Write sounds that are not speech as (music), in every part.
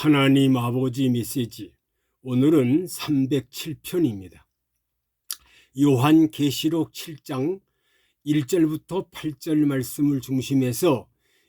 하나님 아버지 메시지 오늘은 307편입니다. 요한 계시록 7장 1절부터 8절 말씀을 중심해서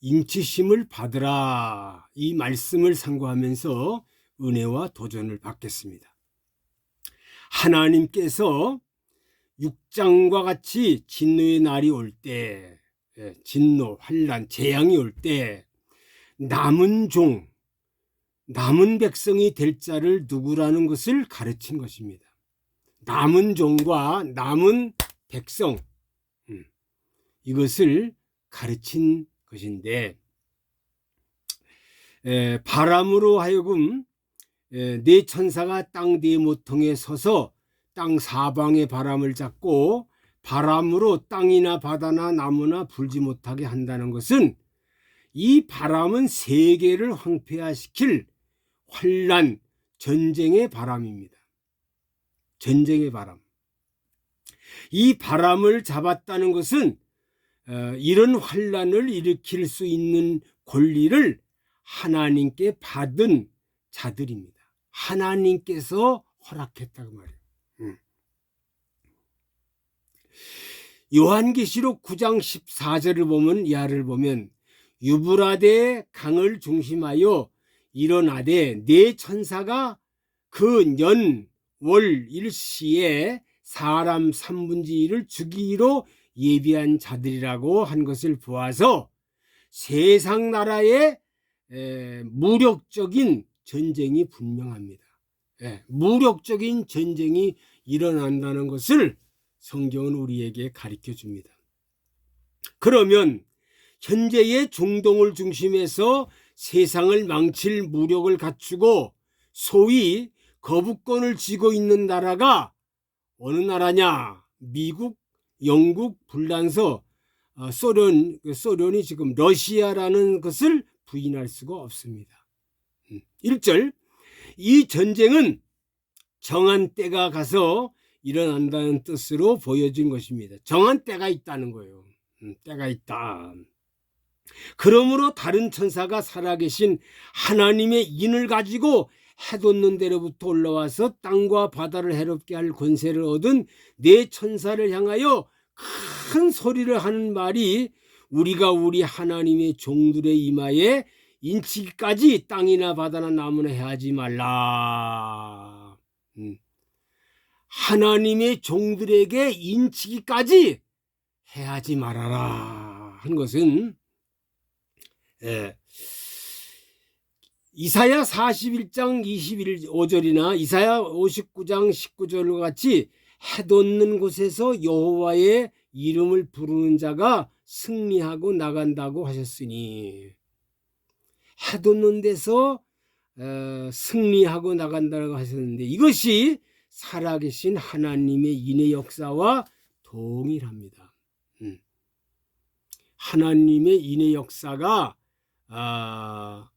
인치심을 받으라 이 말씀을 상고하면서 은혜와 도전을 받겠습니다. 하나님께서 6장과 같이 진노의 날이 올 때, 예, 진노, 환란, 재앙이 올 때 남은 종, 남은 백성이 될 자를 누구라는 것을 가르친 것입니다. 남은 종과 남은 백성, 음, 이것을 가르친 것인데, 에, 바람으로 하여금 에, 네 천사가 땅네 모퉁에 서서 땅 사방의 바람을 잡고 바람으로 땅이나 바다나 나무나 불지 못하게 한다는 것은 이 바람은 세계를 황폐화시킬 환란, 전쟁의 바람입니다. 전쟁의 바람. 이 바람을 잡았다는 것은 어, 이런 환란을 일으킬 수 있는 권리를 하나님께 받은 자들입니다. 하나님께서 허락했다고 말이에요. 음. 요한계시록 9장 14절을 보면 이하를 보면 유브라데 강을 중심하여 일어나되 네 천사가 그 년 월 일시에 사람 3분지 1을 죽이기로 예비한 자들이라고 한 것을 보아서 세상 나라의 무력적인 전쟁이 분명합니다. 예, 무력적인 전쟁이 일어난다는 것을 성경은 우리에게 가르쳐 줍니다. 그러면 현재의 중동을 중심해서 세상을 망칠 무력을 갖추고 소위 거부권을 쥐고 있는 나라가 어느 나라냐? 미국, 영국, 불란서, 어, 소련, 그 소련이 지금 러시아라는 것을 부인할 수가 없습니다. 1절 음, 이 전쟁은 정한 때가 가서 일어난다는 뜻으로 보여진 것입니다. 정한 때가 있다는 거예요. 음, 때가 있다. 그러므로 다른 천사가 살아계신 하나님의 인을 가지고 해돋는 데로부터 올라와서 땅과 바다를 해롭게 할 권세를 얻은 네 천사를 향하여 큰 소리를 하는 말이 우리가 우리 하나님의 종들의 이마에 인치기까지 땅이나 바다나 나무나 해하지 말라. 음. 하나님의 종들에게 인치기까지 해하지 말아라. 한 것은 예. 이사야 41장 21절이나 이사야 59장 19절과 같이 해돋는 곳에서 여호와의 이름을 부르는 자가 승리하고 나간다고 하셨으니 해돋는 데서 어, 승리하고 나간다고 하셨는데 이것이 살아계신 하나님의 인의 역사와 동일합니다. 음. 하나님의 인의 역사가 아,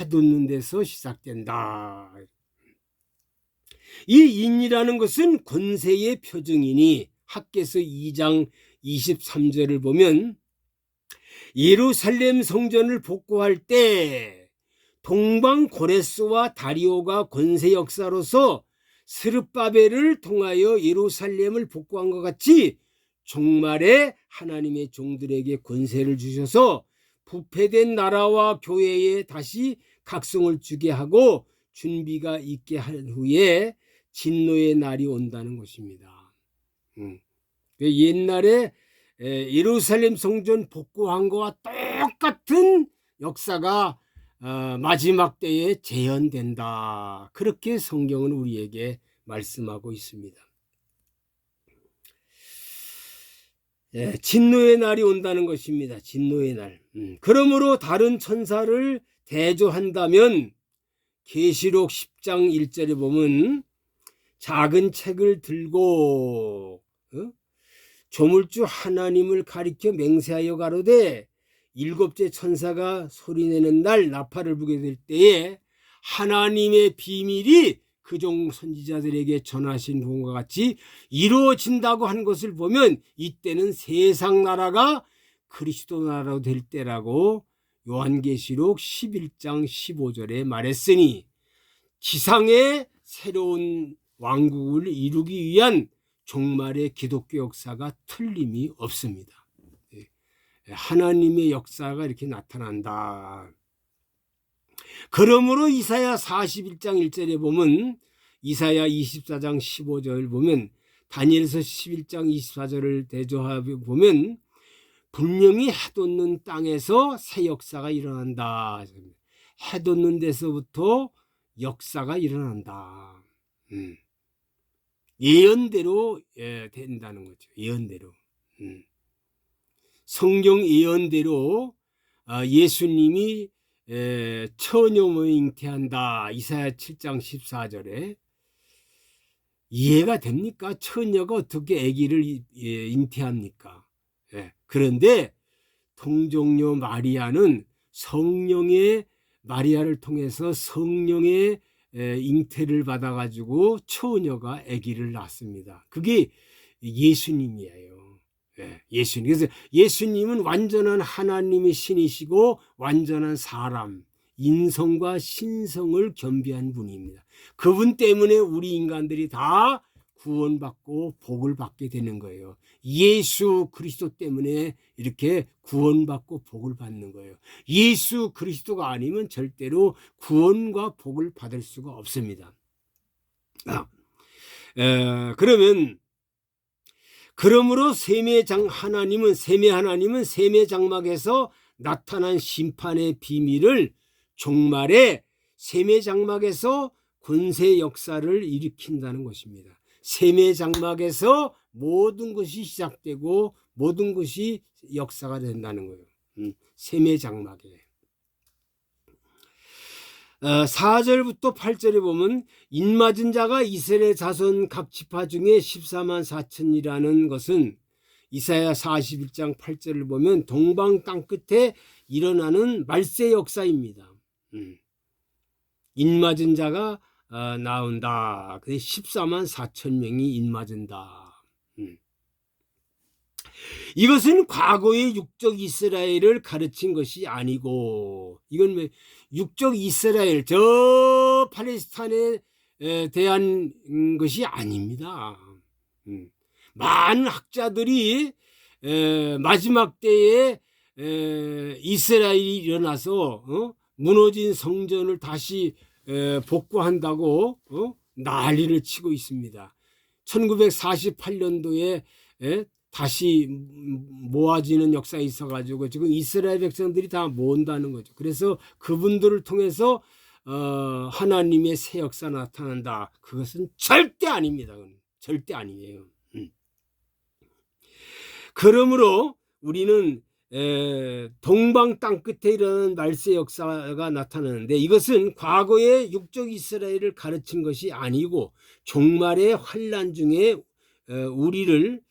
해돋는 데서 시작된다. 이 인이라는 것은 권세의 표정이니 학계서 2장 23절을 보면 예루살렘 성전을 복구할 때 동방 고레스와 다리오가 권세 역사로서 스르바벨을 통하여 예루살렘을 복구한 것 같이 종말에 하나님의 종들에게 권세를 주셔서 부패된 나라와 교회에 다시 각성을 주게 하고 준비가 있게 한 후에 진노의 날이 온다는 것입니다. 음. 그 옛날에 예루살렘 성전 복구한 것과 똑같은 역사가 어, 마지막 때에 재현된다. 그렇게 성경은 우리에게 말씀하고 있습니다. 예, 진노의 날이 온다는 것입니다. 진노의 날. 음, 그러므로 다른 천사를 대조한다면 계시록 10장 1절에 보면 작은 책을 들고 어? 조물주 하나님을 가리켜 맹세하여 가로되 일곱째 천사가 소리내는 날 나팔을 불게 될 때에 하나님의 비밀이 그종 선지자들에게 전하신 부분과 같이 이루어진다고 한 것을 보면 이때는 세상 나라가 그리스도 나라로 될 때라고 요한계시록 11장 15절에 말했으니 지상의 새로운 왕국을 이루기 위한 종말의 기독교 역사가 틀림이 없습니다. 예. 하나님의 역사가 이렇게 나타난다. 그러므로 이사야 41장 1절에 보면 이사야 24장 15절 보면 다니엘서 11장 24절을 대조해 보면 분명히 해돋는 땅에서 새 역사가 일어난다. 해돋는 데서부터 역사가 일어난다. 음. 예언대로 예, 된다는 거죠. 예언대로. 음. 성경 예언대로 아, 예수님이 에, 처녀모 잉태한다. 이사야 7장 14절에 이해가 됩니까? 처녀가 어떻게 아기를 이- 예, 잉태합니까? 예. 그런데 동정녀 마리아는 성령의 마리아를 통해서 성령의 에, 잉태를 받아가지고 처녀가 아기를 낳습니다. 그게 예수님이에요. 예, 예수님. 그래서 예수님은 완전한 하나님의 신이시고 완전한 사람, 인성과 신성을 겸비한 분입니다. 그분 때문에 우리 인간들이 다 구원받고 복을 받게 되는 거예요. 예수 그리스도 때문에 이렇게 구원받고 복을 받는 거예요. 예수 그리스도가 아니면 절대로 구원과 복을 받을 수가 없습니다. 아, 에, 그러면 그러므로 세매장 하나님은 세매 하나님은 세매 장막에서 나타난 심판의 비밀을 종말에 세매 장막에서 권세 역사를 일으킨다는 것입니다. 세매 장막에서 모든 것이 시작되고 모든 것이 역사가 된다는 거예요. 음, 세매 장막에. 어, 4절부터 8절에 보면 인맞은 자가 이스라엘 자손 각 지파 중에 14만 4천이라는 것은 이사야 41장 8절을 보면 동방 땅 끝에 일어나는 말세 역사입니다. 음. 인맞은 자가 어, 나온다. 그 14만 4천 명이 인맞은다. 음. 이것은 과거의 육적 이스라엘을 가르친 것이 아니고 이건 왜 육적 이스라엘 저 팔레스타인에 에, 대한 음, 것이 아닙니다. 음. 많은 학자들이 에, 마지막 때에 에, 이스라엘이 일어나서 어? 무너진 성전을 다시 에, 복구한다고 어? 난리를 치고 있습니다. 1948년도에 에, 다시 모아지는 역사가 있어 가지고 지금 이스라엘 백성들이 다 모은다는 거죠. 그래서 그분들을 통해서 어, 하나님의 새 역사 나타난다. 그것은 절대 아닙니다. 절대 아니에요. 음. 그러므로 우리는 에, 동방 땅 끝에 일어나는 말세 역사가 나타나는데 이것은 과거의 육적 이스라엘을 가르친 것이 아니고 종말의 환란 중에 에, 우리를 어,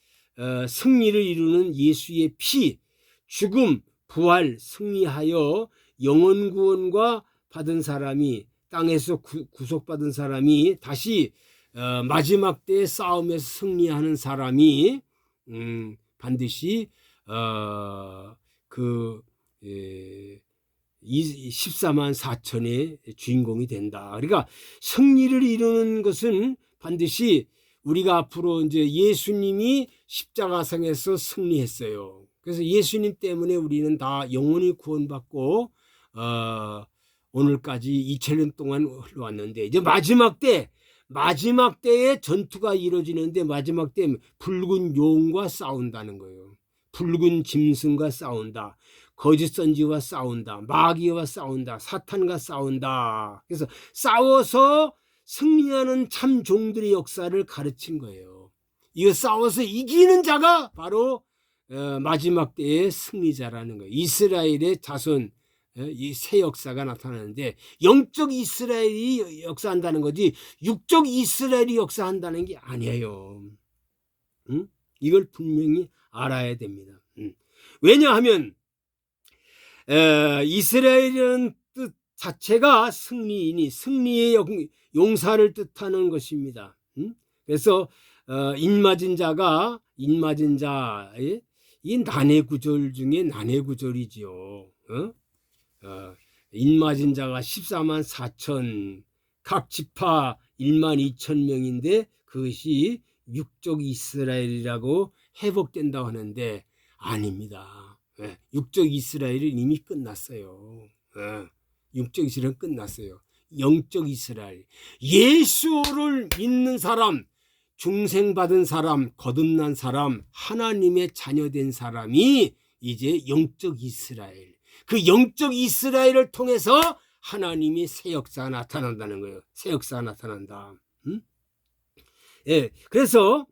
승리를 이루는 예수의 피, 죽음, 부활, 승리하여 영원 구원과 받은 사람이 땅에서 구, 구속받은 사람이 다시 어, 마지막 때의 싸움에서 승리하는 사람이 음, 반드시 어, 그 예, 14만 4천의 주인공이 된다. 그러니까 승리를 이루는 것은 반드시 우리가 앞으로 이제 예수님이 십자가상에서 승리했어요. 그래서 예수님 때문에 우리는 다 영원히 구원받고 어, 오늘까지 2000년 동안 흘러왔는데 이제 마지막 때 마지막 때에 전투가 이루어지는데 마지막 때 붉은 용과 싸운다는 거예요. 붉은 짐승과 싸운다. 거짓 선지와 싸운다. 마귀와 싸운다. 사탄과 싸운다. 그래서 싸워서 승리하는 참 종들의 역사를 가르친 거예요. 이거 싸워서 이기는 자가 바로 어, 마지막 때의 승리자라는 거예요. 이스라엘의 자손 어, 이새 역사가 나타나는데 영적 이스라엘이 역사한다는 거지 육적 이스라엘이 역사한다는 게 아니에요. 응? 이걸 분명히 알아야 됩니다. 응. 왜냐하면 에, 이스라엘이라는 뜻 자체가 승리이니 승리의 용사를 뜻하는 것입니다. 응? 그래서 어, 인맞은 자가 인맞은 자의 이 난해 구절 중에 난해 구절이지요. 어? 어, 인맞은 자가 14만 4천 각 지파 1만 2천 명인데 그것이 육족 이스라엘이라고 회복된다고 하는데 아닙니다. 예, 육족 이스라엘은 이미 끝났어요. 예, 육족 이스라엘은 끝났어요. 영적 이스라엘 예수를 믿는 사람 중생받은 사람 거듭난 사람 하나님의 자녀된 사람이 이제 영적 이스라엘 그 영적 이스라엘을 통해서 하나님이 새 역사가 나타난다는 거예요. 새 역사가 나타난다. 음? 예, 그래서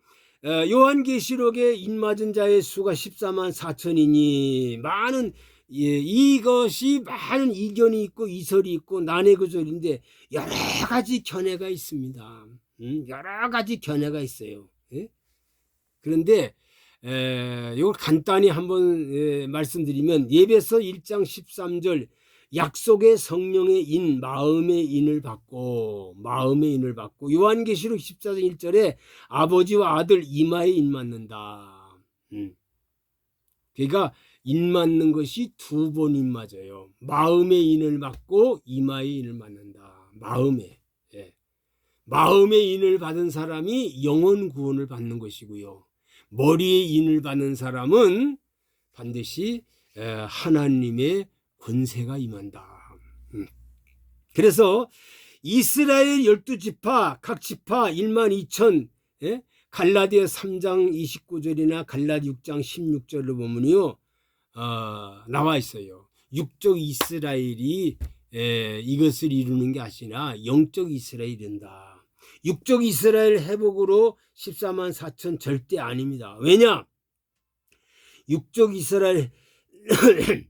어, 요한계시록에 인맞은 자의 수가 14만 4천이니 많은 예, 이것이 많은 이견이 있고 이설이 있고 난해 구절인데 여러 가지 견해가 있습니다. 음, 여러 가지 견해가 있어요. 예? 그런데 에, 이걸 간단히 한번 예, 말씀드리면 예배서 1장 13절 약속의 성령의 인 마음의 인을 받고 마음의 인을 받고 요한계시록 14장 1절에 아버지와 아들 이마에 인 맞는다. 음. 그러니까 인 맞는 것이 두 번 인 맞아요. 마음의 인을 받고 이마의 인을 맞는다. 마음에. 예. 마음의 인을 받은 사람이 영원 구원을 받는 것이고요. 머리의 인을 받는 사람은 반드시 에, 하나님의 권세가 임한다. 음. 그래서 이스라엘 열두 지파 각 지파 1만 2천 예? 갈라디아 3장 29절이나 갈라디 6장 16절을 보면요 어, 나와 있어요. 육적 이스라엘이 에, 이것을 이루는 게 아니라 영적 이스라엘이 된다. 육적 이스라엘 회복으로 14만 4천 절대 아닙니다. 왜냐? 육적 이스라엘 (clears throat)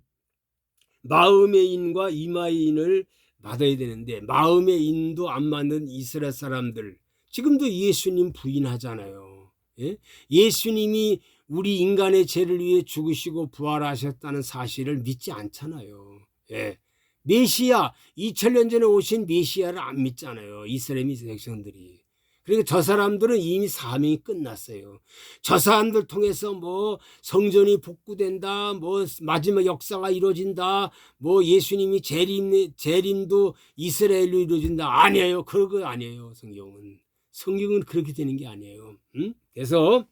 마음의 인과 이마의 인을 받아야 되는데 마음의 인도 안 맞는 이스라엘 사람들 지금도 예수님 부인하잖아요. 예? 예수님이 우리 인간의 죄를 위해 죽으시고 부활하셨다는 사실을 믿지 않잖아요. 예. 메시아 2000년 전에 오신 메시아를 안 믿잖아요. 이스라엘 백성들이. 그리고 저 사람들은 이미 사명이 끝났어요. 저 사람들 통해서 뭐 성전이 복구된다, 뭐 마지막 역사가 이루어진다, 뭐 예수님이 재림, 재림도 이스라엘로 이루어진다. 아니에요. 그런 거 아니에요. 성경은. 성경은 그렇게 되는 게 아니에요. 응? 그래서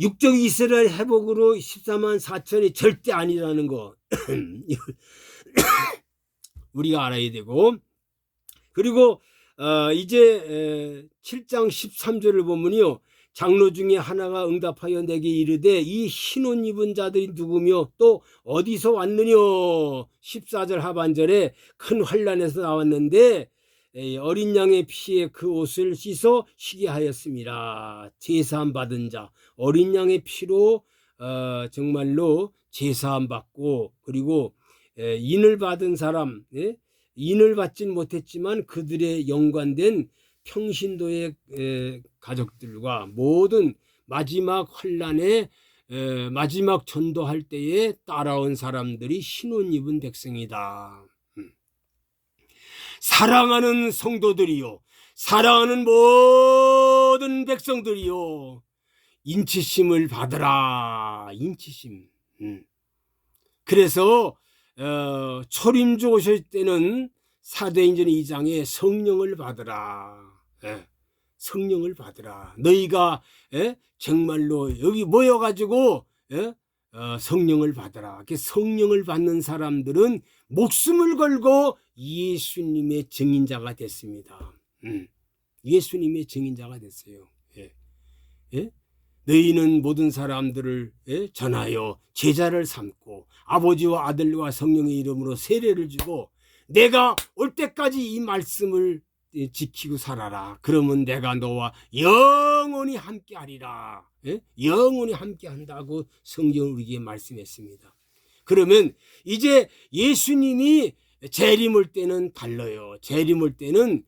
육적 이스라엘 회복으로 14만 4천이 절대 아니라는 거. (coughs) 우리가 알아야 되고 그리고 어, 이제 7장 13절을 보면요. 장로 중에 하나가 응답하여 내게 이르되 이 흰옷 입은 자들이 누구며 또 어디서 왔느냐 14절 하반절에 큰 환란에서 나왔는데 어린 양의 피에 그 옷을 씻어 쉬게 하였습니다. 제사함 받은 자 어린 양의 피로 어, 정말로 제사함 받고 그리고 인을 받은 사람 예? 인을 받진 못했지만 그들의 연관된 평신도의 가족들과 모든 마지막 환란에 마지막 전도할 때에 따라온 사람들이 신혼 입은 백성이다. 음. 사랑하는 성도들이요, 사랑하는 모든 백성들이요, 인치심을 받으라. 인치심. 음. 그래서 어, 초림주 오실 때는 사도행전 2장에 성령을 받으라. 예, 성령을 받으라. 너희가 예, 정말로 여기 모여가지고 예, 어, 성령을 받으라. 성령을 받는 사람들은 목숨을 걸고 예수님의 증인자가 됐습니다. 음, 예수님의 증인자가 됐어요. 예. 예? 너희는 모든 사람들을 예, 전하여 제자를 삼고 아버지와 아들과 성령의 이름으로 세례를 주고 내가 올 때까지 이 말씀을 예, 지키고 살아라. 그러면 내가 너와 영원히 함께하리라. 예? 영원히 함께한다고 성경을 우리에게 말씀했습니다. 그러면 이제 예수님이 재림을 때는 달라요. 재림을 때는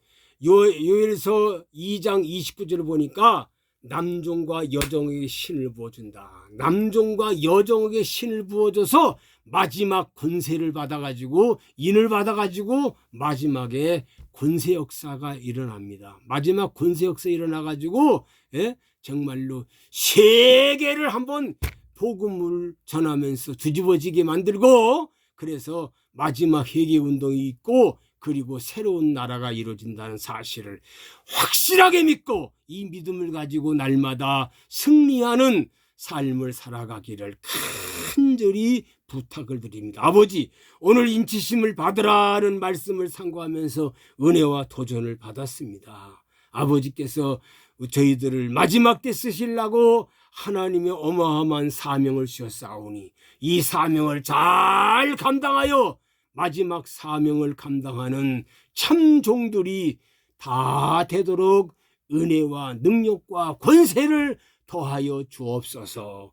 요, 요엘서 2장 29절을 보니까 남종과 여종에게 신을 부어준다. 남종과 여종에게 신을 부어줘서 마지막 권세를 받아가지고 인을 받아가지고 마지막에 권세 역사가 일어납니다. 마지막 권세 역사 일어나가지고 예? 정말로 세계를 한번 복음을 전하면서 뒤집어지게 만들고 그래서 마지막 회개 운동이 있고 그리고 새로운 나라가 이루어진다는 사실을 확실하게 믿고 이 믿음을 가지고 날마다 승리하는 삶을 살아가기를 간절히 부탁을 드립니다. 아버지, 오늘 인치심을 받으라는 말씀을 상고하면서 은혜와 도전을 받았습니다. 아버지께서 저희들을 마지막 때 쓰시려고 하나님의 어마어마한 사명을 주셨사오니 이 사명을 잘 감당하여 마지막 사명을 감당하는 참 종들이 다 되도록 은혜와 능력과 권세를 더하여 주옵소서